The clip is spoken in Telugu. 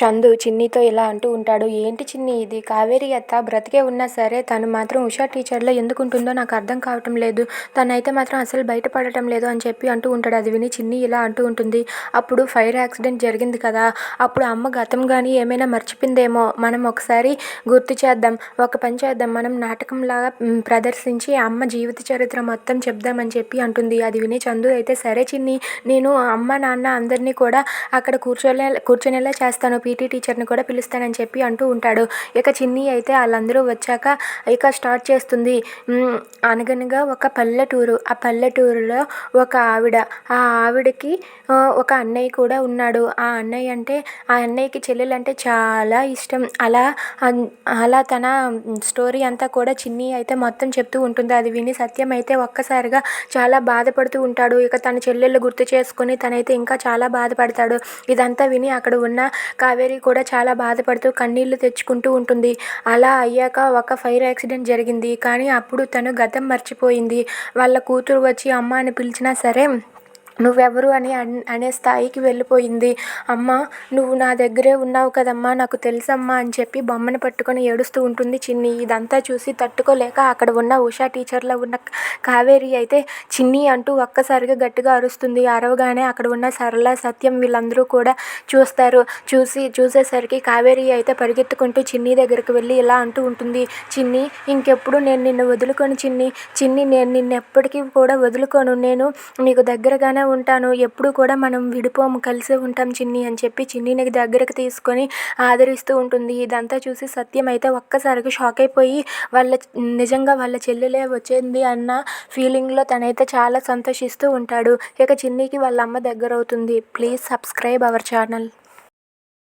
చందు చిన్నితో ఇలా అంటూ ఉంటాడు. ఏంటి చిన్ని ఇది? కావేరి అత్త బ్రతికే ఉన్నా సరే తను మాత్రం ఉషా టీచర్లో ఎందుకు ఉంటుందో నాకు అర్థం కావటం లేదు. తనైతే మాత్రం అసలు బయటపడటం లేదు అని చెప్పి అంటూ ఉంటాడు. అది విని చిన్ని ఇలా అంటూ ఉంటుంది. అప్పుడు ఫైర్ యాక్సిడెంట్ జరిగింది కదా. అప్పుడు అమ్మ గతం కానీ ఏమైనా మర్చిపోయిందేమో. మనం ఒకసారి గుర్తు చేద్దాం. ఒక పని చేద్దాం. మనం నాటకంలాగా ప్రదర్శించి అమ్మ జీవిత చరిత్ర మొత్తం చెప్దామని చెప్పి అంటుంది. అది విని చందు అయితే సరే చిన్ని నేను అమ్మ నాన్న అందరినీ కూడా అక్కడ కూర్చోలే కూర్చునేలా చేస్తాను. పీటీ టీచర్ని కూడా పిలుస్తానని చెప్పి అంటూ ఉంటాడు. ఇక చిన్ని అయితే వాళ్ళందరూ వచ్చాక ఇక స్టార్ట్ చేస్తుంది. అనగనగా ఒక పల్లెటూరు. ఆ పల్లెటూరులో ఒక ఆవిడ. ఆ ఆవిడకి ఒక అన్నయ్య కూడా ఉన్నాడు. ఆ అన్నయ్య అంటే ఆ అన్నయ్యకి చెల్లెలు అంటే చాలా ఇష్టం. అలా అలా తన స్టోరీ అంతా కూడా చిన్ని అయితే మొత్తం చెప్తూ ఉంటుంది. అది విని సత్యం అయితే ఒక్కసారిగా చాలా బాధపడుతూ ఉంటాడు. ఇక తన చెల్లెళ్ళు గుర్తు చేసుకుని తనైతే ఇంకా చాలా బాధపడతాడు. ఇదంతా విని అక్కడ ఉన్న కావేరి కూడా చాలా బాధపడుతూ కన్నీళ్ళు తెచ్చుకుంటూ ఉంటుంది. అలా అయ్యాక ఒక ఫైర్ యాక్సిడెంట్ జరిగింది. కానీ అప్పుడు తను గతం మర్చిపోయింది. వాళ్ళ కూతురు వచ్చి అమ్మ అని పిలిచినా సరే నువ్వెవరు అని అన్- అనే స్థాయికి వెళ్ళిపోయింది. అమ్మ నువ్వు నా దగ్గరే ఉన్నావు కదమ్మా నాకు తెలుసమ్మా అని చెప్పి బొమ్మను పట్టుకొని ఏడుస్తూ ఉంటుంది చిన్ని. ఇదంతా చూసి తట్టుకోలేక అక్కడ ఉన్న ఉషా టీచర్లో ఉన్న కావేరి అయితే చిన్ని అంటూ ఒక్కసారిగా గట్టిగా అరుస్తుంది. అరవగానే అక్కడ ఉన్న సరళ సత్యం వీళ్ళందరూ కూడా చూస్తారు. చూసి చూసేసరికి కావేరి అయితే పరిగెత్తుకుంటూ చిన్ని దగ్గరికి వెళ్ళి ఇలా అంటూ ఉంటుంది. చిన్ని ఇంకెప్పుడు నేను నిన్ను వదులుకొని చిన్ని? చిన్ని నేను నిన్ను ఎప్పటికీ కూడా వదులుకోను. నేను నీకు దగ్గరగానే ఉంటాను. ఎప్పుడు కూడా మనం విడిపోము. కలిసే ఉంటాం చిన్ని అని చెప్పి చిన్నీని దగ్గరకు తీసుకొని ఆదరిస్తూ ఉంటుంది. ఇదంతా చూసి సత్యం అయితే ఒక్కసారిగా షాక్ అయిపోయి వాళ్ళ నిజంగా వాళ్ళ చెల్లెలే వచ్చింది అన్న ఫీలింగ్లో తనైతే చాలా సంతోషిస్తూ ఉంటాడు. ఇక చిన్నికి వాళ్ళ అమ్మ దగ్గర అవుతుంది ప్లీజ్ సబ్స్క్రైబ్ అవర్ ఛానల్.